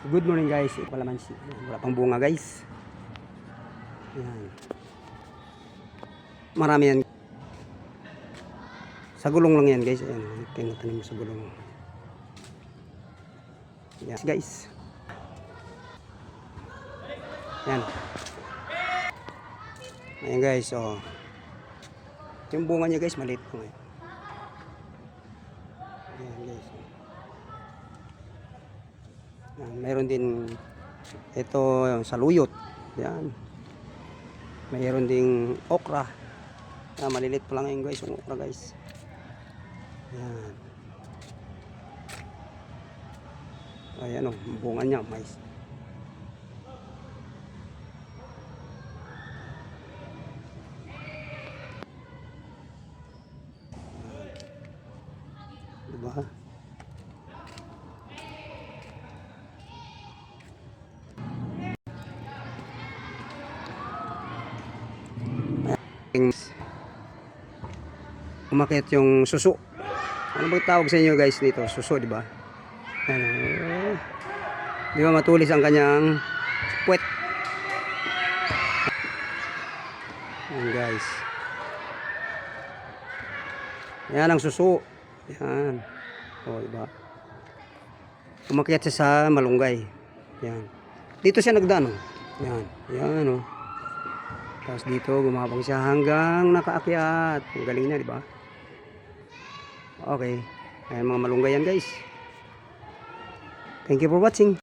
Good morning guys. Kalamansi. Wala pang bunga guys. Yan. Marami yan. Sa gulong lang yan guys. Ayan. Tinatanim mo sa gulong. Yan. Guys. Yan. Ayan guys. Oh. Yung bunga niya guys. Maliit po ngayon. Ayan guys. Yan, mayroon din ito yung saluyot. Yan. Mayroon ding okra. Yan, malilit pa lang yun guys, yung okra guys. Yan. Ayan o, bunga niya, mais. Diba? Umakit yung suso. Ano bang tawag sa inyo guys dito? Suso, di ba? Ano? Di ba matulis ang kanyang puwet? Yan guys. Yan ang suso. Yan. O, di ba? Umakyat siya sa malunggay. Yan. Dito siya nagdano. Yan. Yan, o. Tapos dito, gumabang siya hanggang nakaakyat. Ang galing niya, di ba? Okay. Ayan mga malunggay yan, guys. Thank you for watching.